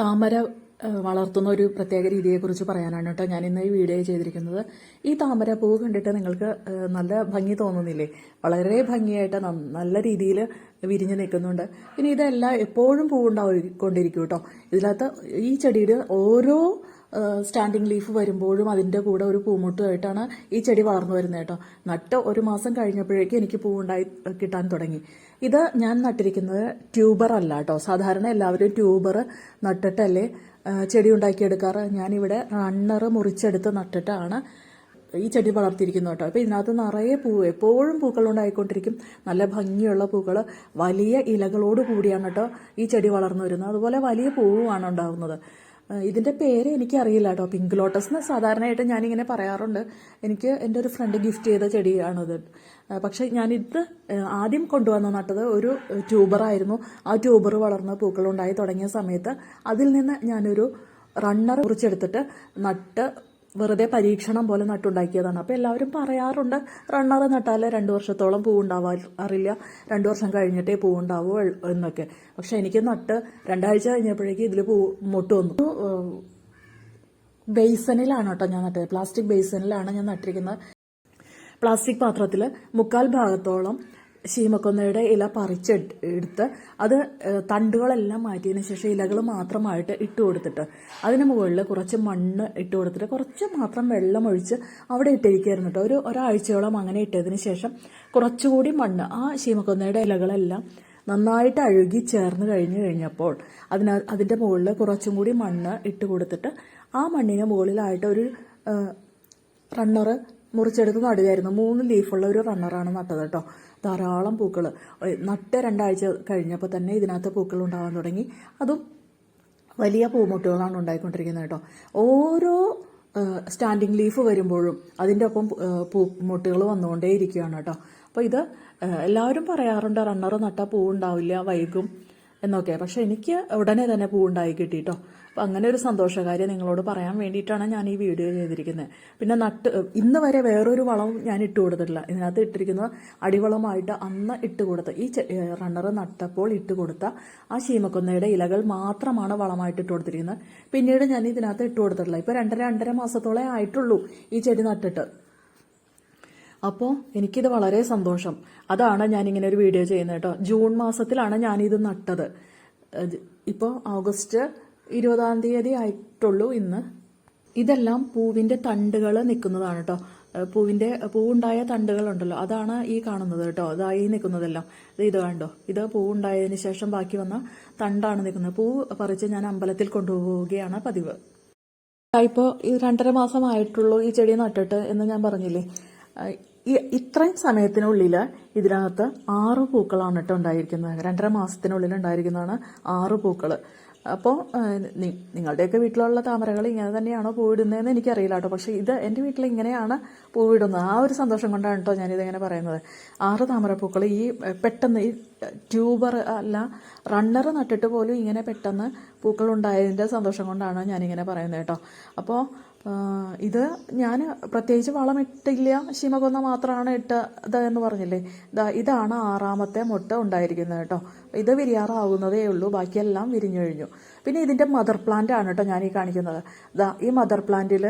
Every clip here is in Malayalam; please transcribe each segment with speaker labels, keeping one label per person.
Speaker 1: താമര വളർത്തുന്ന ഒരു പ്രത്യേക രീതിയെക്കുറിച്ച് പറയാനാണ് കേട്ടോ ഞാൻ ഇന്ന് ഈ വീഡിയോ ചെയ്തിരിക്കുന്നത്. ഈ താമര പൂവ് കണ്ടിട്ട് നിങ്ങൾക്ക് നല്ല ഭംഗി തോന്നുന്നില്ലേ? വളരെ ഭംഗിയായിട്ട് നല്ല രീതിയിൽ വിരിഞ്ഞ് നിൽക്കുന്നുണ്ട്. ഇനി ഇതെല്ലാം എപ്പോഴും പൂവുണ്ടാകൊണ്ടിരിക്കും കേട്ടോ. ഇതിനകത്ത് ഈ ചെടിയുടെ ഓരോ സ്റ്റാൻഡിങ് ലീഫ് വരുമ്പോഴും അതിന്റെ കൂടെ ഒരു പൂമുട്ടുമായിട്ടാണ് ഈ ചെടി വളർന്നു വരുന്നത് കേട്ടോ. നട്ട് ഒരു മാസം കഴിഞ്ഞപ്പോഴേക്കും എനിക്ക് പൂവുണ്ടായി കിട്ടാൻ തുടങ്ങി. ഇത് ഞാൻ നട്ടിരിക്കുന്നത് ട്യൂബർ അല്ല കേട്ടോ. സാധാരണ എല്ലാവരും ട്യൂബർ നട്ടിട്ടല്ലേ ചെടി ഉണ്ടാക്കിയെടുക്കാറ്. ഞാനിവിടെ റണ്ണർ മുറിച്ചെടുത്ത് നട്ടിട്ടാണ് ഈ ചെടി വളർത്തിയിരിക്കുന്നു കേട്ടോ. അപ്പോൾ ഇതിനകത്ത് നിറയെ പൂ എപ്പോഴും പൂക്കൾ ഉണ്ടായിക്കൊണ്ടിരിക്കും. നല്ല ഭംഗിയുള്ള പൂക്കൾ വലിയ ഇലകളോട് കൂടിയാണ് കേട്ടോ ഈ ചെടി വളർന്നു വരുന്നത്. അതുപോലെ വലിയ പൂവുമാണ് ഉണ്ടാകുന്നത് ആ, ഇതിന്റെ പേര് എനിക്കറിയില്ല കേട്ടോ. പിങ്ക് ലോട്ടസ് എന്ന് സാധാരണയായിട്ട് ഞാനിങ്ങനെ പറയാറുണ്ട്. എനിക്ക് എന്റെ ഒരു ഫ്രണ്ട് ഗിഫ്റ്റ് ചെയ്ത ചെടിയാണിത്. പക്ഷേ ഞാനിത് ആദ്യം കൊണ്ടുവന്ന് നട്ടത് ഒരു ട്യൂബറായിരുന്നു ആ ട്യൂബർ വളർന്ന് പൂക്കളുണ്ടായി തുടങ്ങിയ സമയത്ത് അതിൽ നിന്ന് ഞാനൊരു റണ്ണർ കുറിച്ചെടുത്തിട്ട് നട്ട് വെറുതെ പരീക്ഷണം പോലെ നട്ടുണ്ടാക്കിയതാണ്. അപ്പോൾ എല്ലാവരും പറയാറുണ്ട് റണ്ണർ നട്ടാൽ രണ്ട് വർഷത്തോളം പൂ ഉണ്ടാവാറില്ല രണ്ട് വർഷം കഴിഞ്ഞിട്ടേ പൂവുണ്ടാവൂ എന്നൊക്കെ. പക്ഷെ എനിക്ക് നട്ട് രണ്ടാഴ്ച കഴിഞ്ഞപ്പോഴേക്കും ഇതിൽ പൂ മുട്ട് വന്നു. ബേസനിലാണ് കേട്ടോ ഞാൻ നട്ടത്. പ്ലാസ്റ്റിക് ബേസനിലാണ് ഞാൻ നട്ടിരിക്കുന്നത്. പ്ലാസ്റ്റിക് പാത്രത്തിൽ മുക്കാൽ ഭാഗത്തോളം ശീമക്കൊന്നയുടെ ഇല പറിച്ചെട് എടുത്ത് അത് തണ്ടുകളെല്ലാം മാറ്റിയതിന് ശേഷം ഇലകൾ മാത്രമായിട്ട് ഇട്ട് കൊടുത്തിട്ട് അതിന് മുകളിൽ കുറച്ച് മണ്ണ് ഇട്ട് കൊടുത്തിട്ട് കുറച്ച് മാത്രം വെള്ളം ഒഴിച്ച് അവിടെ ഇട്ടിരിക്കുകയായിരുന്നു കേട്ടോ. ഒരു ഒരാഴ്ചയോളം അങ്ങനെ ഇട്ടതിന് ശേഷം കുറച്ചുകൂടി മണ്ണ് ആ ശീമക്കൊന്നയുടെ ഇലകളെല്ലാം നന്നായിട്ട് അഴുകി ചേർന്ന് കഴിഞ്ഞ് കഴിഞ്ഞപ്പോൾ അതിന അതിന്റെ മുകളിൽ കുറച്ചും കൂടി മണ്ണ് ഇട്ട് കൊടുത്തിട്ട് ആ മണ്ണിന് മുകളിലായിട്ട് ഒരു റണ്ണർ മുറിച്ചെടുത്ത് നടുകയായിരുന്നു. മൂന്ന് ലീഫുള്ള ഒരു റണ്ണറാണ് നട്ടത് കേട്ടോ. ധാരാളം പൂക്കൾ നട്ട രണ്ടാഴ്ച കഴിഞ്ഞപ്പോൾ തന്നെ ഇതിനകത്ത് പൂക്കൾ ഉണ്ടാകാൻ തുടങ്ങി. അതും വലിയ പൂമുട്ടുകളാണ് ഉണ്ടായിക്കൊണ്ടിരിക്കുന്നത് കേട്ടോ. ഓരോ സ്റ്റാൻഡിങ് ലീഫ് വരുമ്പോഴും അതിന്റെ ഒപ്പം പൂമുട്ടുകൾ വന്നുകൊണ്ടേ ഇരിക്കുകയാണ് കേട്ടോ. അപ്പോൾ ഇത് എല്ലാവരും പറയാറുണ്ട് റണ്ണർ പൂ ഉണ്ടാവില്ല വൈകും. എന്നൊക്കെ. പക്ഷെ എനിക്ക് ഉടനെ തന്നെ പൂവുണ്ടായി കിട്ടി കേട്ടോ അപ്പം അങ്ങനെ ഒരു സന്തോഷകാര്യം നിങ്ങളോട് പറയാൻ വേണ്ടിയിട്ടാണ് ഞാൻ ഈ വീഡിയോ ചെയ്തിരിക്കുന്നത്. പിന്നെ നട്ട് ഇന്ന് വരെ വേറൊരു വളവും ഞാൻ ഇട്ട് കൊടുത്തിട്ടില്ല. ഇതിനകത്ത് ഇട്ടിരിക്കുന്നത് അടിവളമായിട്ട് അന്ന് ഇട്ട് കൊടുത്ത ഈ റണ്ണർ നട്ടപ്പോൾ ഇട്ട് കൊടുത്ത ആ ശീമക്കൊന്നയുടെ ഇലകൾ മാത്രമാണ് വളമായിട്ട് ഇട്ട് കൊടുത്തിരിക്കുന്നത്. പിന്നീട് ഞാൻ ഇതിനകത്ത് ഇട്ട് കൊടുത്തിട്ടില്ല. ഇപ്പോൾ രണ്ടര രണ്ടര മാസത്തോളേ ആയിട്ടുള്ളൂ ഈ ചെടി നട്ടിട്ട്. അപ്പോൾ എനിക്കിത് വളരെ സന്തോഷം. അതാണ് ഞാനിങ്ങനെ ഒരു വീഡിയോ ചെയ്യുന്നത് കേട്ടോ. ജൂൺ മാസത്തിലാണ് ഞാനിത് നട്ടത്. ഇപ്പോൾ ഓഗസ്റ്റ് ഇരുപതാം തീയതി ആയിട്ടുള്ളൂ ഇന്ന്. ഇതെല്ലാം പൂവിന്റെ തണ്ടുകൾ നിൽക്കുന്നതാണ് കേട്ടോ. പൂവിന്റെ പൂവുണ്ടായ തണ്ടുകളുണ്ടല്ലോ. അതാണ് ഈ കാണുന്നത് കേട്ടോ. അതായി നിൽക്കുന്നതെല്ലാം. ഇത് കണ്ടോ? ഇത് പൂവുണ്ടായതിന് ശേഷം ബാക്കി വന്ന തണ്ടാണ് നിൽക്കുന്നത്. പൂ പറിച്ച് ഞാൻ അമ്പലത്തിൽ കൊണ്ടുപോവുകയാണ് പതിവ്. ഇപ്പോൾ ഈ രണ്ടര മാസമായിട്ടുള്ളൂ ഈ ചെടി നട്ടിട്ട് എന്ന് ഞാൻ പറഞ്ഞില്ലേ? ഈ ഇത്രയും സമയത്തിനുള്ളിൽ ഇതിനകത്ത് ആറ് പൂക്കളാണ് കേട്ടോ ഉണ്ടായിരിക്കുന്നത്. രണ്ടര മാസത്തിനുള്ളിൽ ഉണ്ടായിരിക്കുന്നതാണ് ആറ് പൂക്കൾ അപ്പോൾ നിങ്ങളുടെയൊക്കെ വീട്ടിലുള്ള താമരകൾ ഇങ്ങനെ തന്നെയാണോ പൂവിടുന്നതെന്ന് എനിക്കറിയില്ല കേട്ടോ. പക്ഷേ ഇത് എന്റെ വീട്ടിൽ ഇങ്ങനെയാണ് പൂവിടുന്നത്. ആ ഒരു സന്തോഷം കൊണ്ടാണ് കേട്ടോ ഞാനിതിങ്ങനെ പറയുന്നത്. ആറ് താമരപ്പൂക്കൾ ഈ പെട്ടെന്ന് ഈ ട്യൂബർ അല്ല റണ്ണർ നട്ടിട്ട് പോലും ഇങ്ങനെ പെട്ടെന്ന് പൂക്കൾ ഉണ്ടായതിന്റെ സന്തോഷം കൊണ്ടാണ് ഞാനിങ്ങനെ പറയുന്നത് കേട്ടോ. അപ്പോൾ ഇത് ഞാൻ പ്രത്യേകിച്ച് വളമിട്ടില്ല ശീമകൊന്ന മാത്രമാണ് ഇട്ടത് എന്ന് പറഞ്ഞില്ലേ? ഇതാണ് ആറാമത്തെ മുട്ട ഉണ്ടായിരിക്കുന്നത് കേട്ടോ. ഇത് വിരിയാറാവുന്നതേ ഉള്ളൂ ബാക്കിയെല്ലാം വിരിഞ്ഞു കഴിഞ്ഞു പിന്നെ ഇതിന്റെ മദർ പ്ലാന്റ് ആണ് കേട്ടോ ഞാൻ ഈ കാണിക്കുന്നത്. ദാ ഈ മദർ പ്ലാന്റിൽ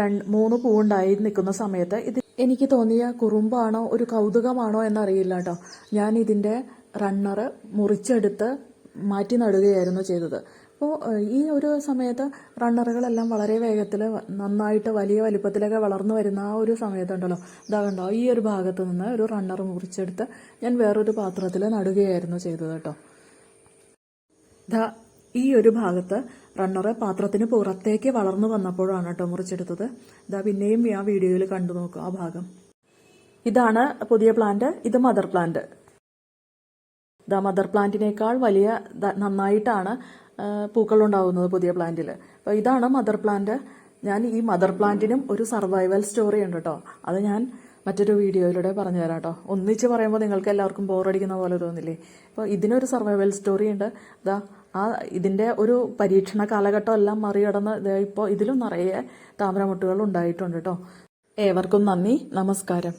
Speaker 1: രണ്ട് മൂന്ന് പൂവുണ്ടായി നിൽക്കുന്ന സമയത്ത് ഇത് എനിക്ക് തോന്നിയ കുറുമ്പാണോ ഒരു കൗതുകമാണോ എന്നറിയില്ല കേട്ടോ. ഞാൻ ഇതിന്റെ റണ്ണർ മുറിച്ചെടുത്ത് മാറ്റി നടുകയായിരുന്നു ചെയ്തത്. അപ്പോൾ ഈ ഒരു സമയത്ത് റണ്ണറുകളെല്ലാം വളരെ വേഗത്തിൽ നന്നായിട്ട് വലിയ വലിപ്പത്തിലൊക്കെ വളർന്നു വരുന്ന ആ ഒരു സമയത്തുണ്ടല്ലോ. ഇതാ കണ്ടോ ഈ ഒരു ഭാഗത്ത് നിന്ന് ഒരു റണ്ണർ മുറിച്ചെടുത്ത് ഞാൻ വേറൊരു പാത്രത്തിൽ നടുകയായിരുന്നു ചെയ്തത് കേട്ടോ. ദാ ഈ ഒരു ഭാഗത്ത് റണ്ണർ പാത്രത്തിന് പുറത്തേക്ക് വളർന്നു വന്നപ്പോഴാണ് കേട്ടോ മുറിച്ചെടുത്തത്. ഇതാ പിന്നെയും ആ വീഡിയോയിൽ കണ്ടു നോക്കുക ആ ഭാഗം. ഇതാണ് പുതിയ പ്ലാന്റ് ഇത് മദർ പ്ലാന്റ്. ദ മദർ പ്ലാന്റിനേക്കാൾ വലിയ നന്നായിട്ടാണ് ഉണ്ടാവുന്നത് പുതിയ പ്ലാന്റിൽ അപ്പോൾ ഇതാണ് മദർ പ്ലാന്റ്. ഞാൻ ഈ മദർ പ്ലാന്റിനും ഒരു സർവൈവൽ സ്റ്റോറി ഉണ്ട് കേട്ടോ അത് ഞാൻ മറ്റൊരു വീഡിയോയിലൂടെ പറഞ്ഞു തരാം കേട്ടോ ഒന്നിച്ച് പറയുമ്പോൾ നിങ്ങൾക്ക് എല്ലാവർക്കും ബോറടിക്കുന്ന പോലെ തോന്നില്ലേ? അപ്പോൾ ഇതിനൊരു സർവൈവൽ സ്റ്റോറി ഉണ്ട്. അതാ ആ ഇതിന്റെ ഒരു പരീക്ഷണ കാലഘട്ടം എല്ലാം മറികടന്ന് ഇപ്പോൾ ഇതിലും നിറയെ താമരമുട്ടുകൾ ഉണ്ടായിട്ടുണ്ട് കേട്ടോ ഏവർക്കും നന്ദി. നമസ്കാരം.